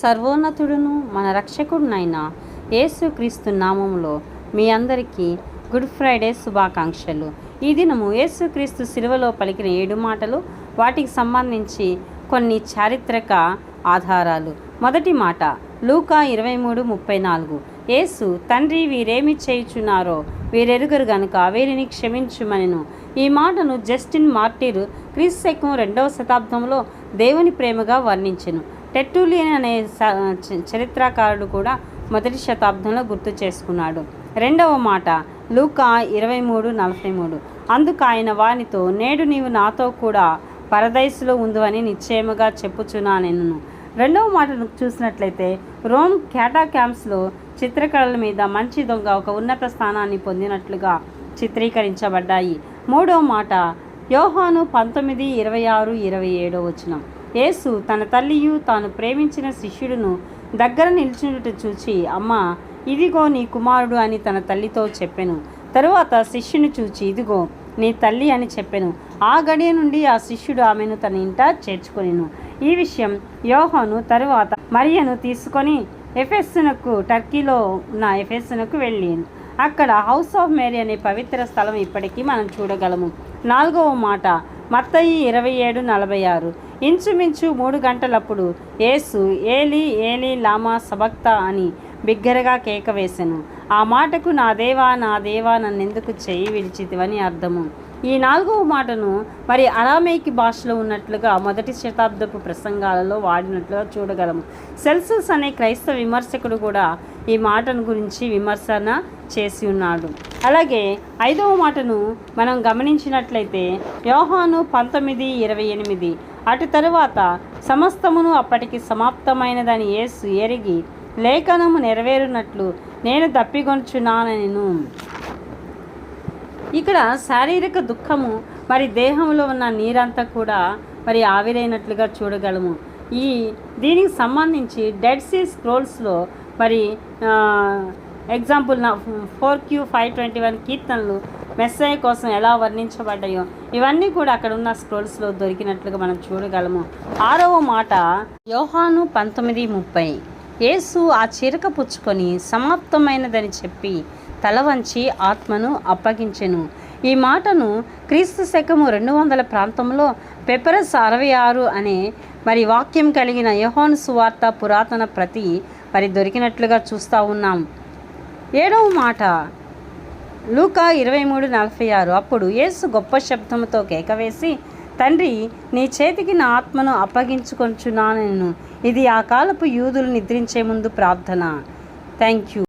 సర్వోన్నతుడును మన రక్షకుడునైన యేసుక్రీస్తు నామంలో మీ అందరికీ గుడ్ ఫ్రైడే శుభాకాంక్షలు. ఈ దినము యేసుక్రీస్తు శిలువలో పలికిన ఏడు మాటలు వాటికి సంబంధించి కొన్ని చారిత్రక ఆధారాలు. మొదటి మాట లూకా ఇరవై మూడు ముప్పై నాలుగు. యేసు తండ్రి వీరేమి చేయుచున్నారో వీరెరుగరు గనుక వీరిని క్షమించుమనెను. ఈ మాటను జస్టిన్ మార్టిర్ క్రీస్తు రెండవ శతాబ్దంలో దేవుని ప్రేమగా వర్ణించెను. టెట్టులియన్ అనే చరిత్రకారుడు కూడా మొదటి శతాబ్దంలో గుర్తు చేసుకున్నాడు. రెండవ మాట లూకా ఇరవై మూడు నలభై మూడు అందుకు ఆయన వానితో నేడు నీవు నాతో కూడా పరదైసులో ఉందని నిశ్చయముగా చెప్పుచున్నానెను. రెండవ మాటను చూసినట్లయితే రోమ్ క్యాటా క్యాంప్స్లో చిత్రకళల మీద మంచి దొంగ ఒక ఉన్నత స్థానాన్ని పొందినట్లుగా చిత్రీకరించబడ్డాయి. మూడవ మాట యోహాను పంతొమ్మిది ఇరవై ఆరు ఇరవై ఏడో వచనం. యేసు తన తల్లియు తాను ప్రేమించిన శిష్యుడును దగ్గర నిలిచినట్టు చూచి అమ్మ ఇదిగో నీ కుమారుడు అని తన తల్లితో చెప్పెను. తరువాత శిష్యుని చూచి ఇదిగో నీ తల్లి అని చెప్పెను. ఆ గడియ నుండి ఆ శిష్యుడు ఆమెను తన ఇంట చేర్చుకొనిను. ఈ విషయం యోహోను తరువాత మరియను తీసుకొని ఎఫెస్సునకు టర్కీలో ఉన్న ఎఫెస్సునకు వెళ్ళాను అక్కడ హౌస్ ఆఫ్ మేరీ అనే పవిత్ర స్థలం ఇప్పటికీ మనం చూడగలము. నాలుగవ మాట మత్తయి ఇరవై ఏడు నలభై ఆరు. ఇంచుమించు మూడు గంటలప్పుడు యేసు ఏలి ఏలి లామా సబక్త అని బిగ్గరగా కేక వేసెను. ఆ మాటకు నా దేవా నా దేవా నన్నెందుకు చెయ్యి విడిచితివని అర్థము. ఈ నాలుగవ మాటను మరి అరామేకి భాషలో ఉన్నట్లుగా మొదటి శతాబ్దపు ప్రసంగాలలో వాడినట్లుగా చూడగలము. సెల్సస్ అనే క్రైస్తవ విమర్శకుడు కూడా ఈ మాటను గురించి విమర్శన చేసి ఉన్నాడు. అలాగే ఐదవ మాటను మనం గమనించినట్లయితే యోహాను పంతొమ్మిది ఇరవై ఎనిమిది అటు తరువాత సమస్తమును అప్పటికి సమాప్తమైనదని యేసు ఎరిగి లేఖనము నెరవేరునట్లు నేను తప్పిగొంచున్నానెను ఇక్కడ శారీరక దుఃఖము మరి దేహంలో ఉన్న నీరంతా కూడా మరి ఆవిరైనట్లుగా చూడగలము. ఈ దీనికి సంబంధించి డెడ్ సీ స్క్రోల్స్లో మరి ఎగ్జాంపుల్ నా four Q five twenty one కీర్తనలు మెస్సయ్య కోసం ఎలా వర్ణించబడ్డాయో ఇవన్నీ కూడా అక్కడ ఉన్న స్క్రోల్స్లో దొరికినట్లుగా మనం చూడగలము. ఆరవ మాట యోహాను పంతొమ్మిది ముప్పై. యేసు ఆ చీరక పుచ్చుకొని సమాప్తమైనదని చెప్పి తల వంచి ఆత్మను అప్పగించెను. ఈ మాటను క్రీస్తు శకము రెండు వందల ప్రాంతంలో పెపరస్ అరవై ఆరు అనే మరి వాక్యం కలిగిన యోహాను సువార్త పురాతన ప్రతి మరి దొరికినట్లుగా చూస్తూ ఉన్నాం. ఏడవ మాట లూకా ఇరవై మూడు నలభై ఆరు. అప్పుడు యేసు గొప్ప శబ్దముతో కేకవేసి తండ్రి నీ చేతికి నా ఆత్మను అప్పగించుకొంచున్నాను ఇది ఆ కాలపు యూదులు నిద్రించే ముందు ప్రార్థన. Thank you